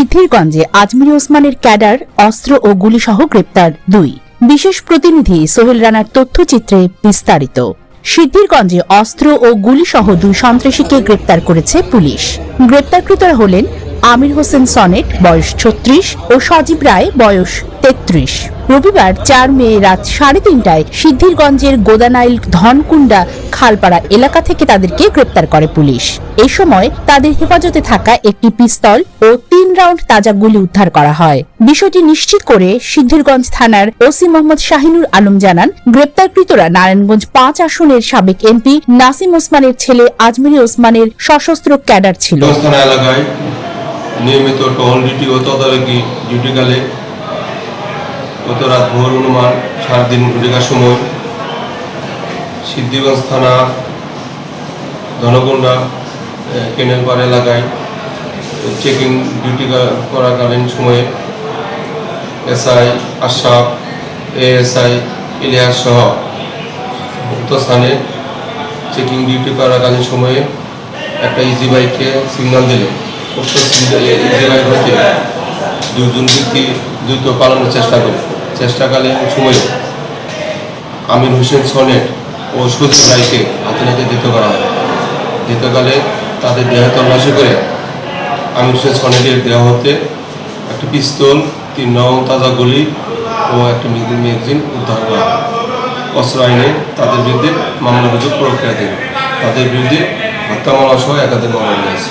সিদ্ধিরগঞ্জে আজমির ওসমানের ক্যাডার, অস্ত্র ও গুলিসহ গ্রেপ্তার। দুই। বিশেষ প্রতিনিধি সোহেল রানার তথ্যচিত্রে বিস্তারিত। সিদ্ধিরগঞ্জে অস্ত্র ও গুলিসহ দুই সন্ত্রাসীকে গ্রেপ্তার করেছে পুলিশ। গ্রেপ্তারকৃতরা হলেন আমির হোসেন সনেট, বয়স ছত্রিশ, ও সজীব রায়, বয়স তেত্রিশ। রবিবার চার মে রাত সাড়ে তিনটায় সিদ্ধিরগঞ্জের গোদানাইল ধনকুন্ডা খালপাড়া এলাকা থেকে তাদেরকে গ্রেপ্তার করে পুলিশ। এই সময় তাদের হেফাজতে থাকা একটি পিস্তল ও তিন রাউন্ড তাজা গুলি উদ্ধার করা হয়। বিষয়টি নিশ্চিত করে সিদ্ধিরগঞ্জ থানার ওসি মোহাম্মদ শাহিনুর আলম জানান, গ্রেপ্তারকৃতরা নারায়ণগঞ্জ পাঁচ আসনের সাবেক এমপি নাসিম ওসমানের ছেলে আজমিরি ওসমানের সশস্ত্র ক্যাডার ছিল। এলাকায় নিয়মিত টহল ডিউটি ও তদারকি গত রাত ভোর অনুমান সাড়ে দিন ঘটিকার সময় সিদ্ধিরগঞ্জ থানা ধনকুণ্ডা কেনেলপাড় এলাকায় চেকিং ডিউটি করাকালীন সময়ে এসআই আশরাফ, এএসআই ইলিয়াস সহ উক্ত স্থানে চেকিং ডিউটি করাকালীন সময়ে একটা ইজি বাইককে সিগন্যাল দিল। ইজি বাইক হতে দুজন ব্যক্তি দ্রুত পালানোর চেষ্টা করে। চেষ্টাকালীন সময়ে আমির হোসেন সনেট ও সুজিত রায়কে নাতে দিতে করা হয়। দিতকালে তাদের দেহ তল্লাশি করে আমির হোসেন সনেটের দেহ হতে একটা পিস্তল, তিন নং তাজা গুলি ও একটা ম্যাগজিন উদ্ধার করা হয়। অস্ত্র আইনে তাদের বিরুদ্ধে মামলা রুজু প্রক্রিয়াধীন তাদের বিরুদ্ধে হত্যা মামলা সহ একাধিক মামলা রয়েছে।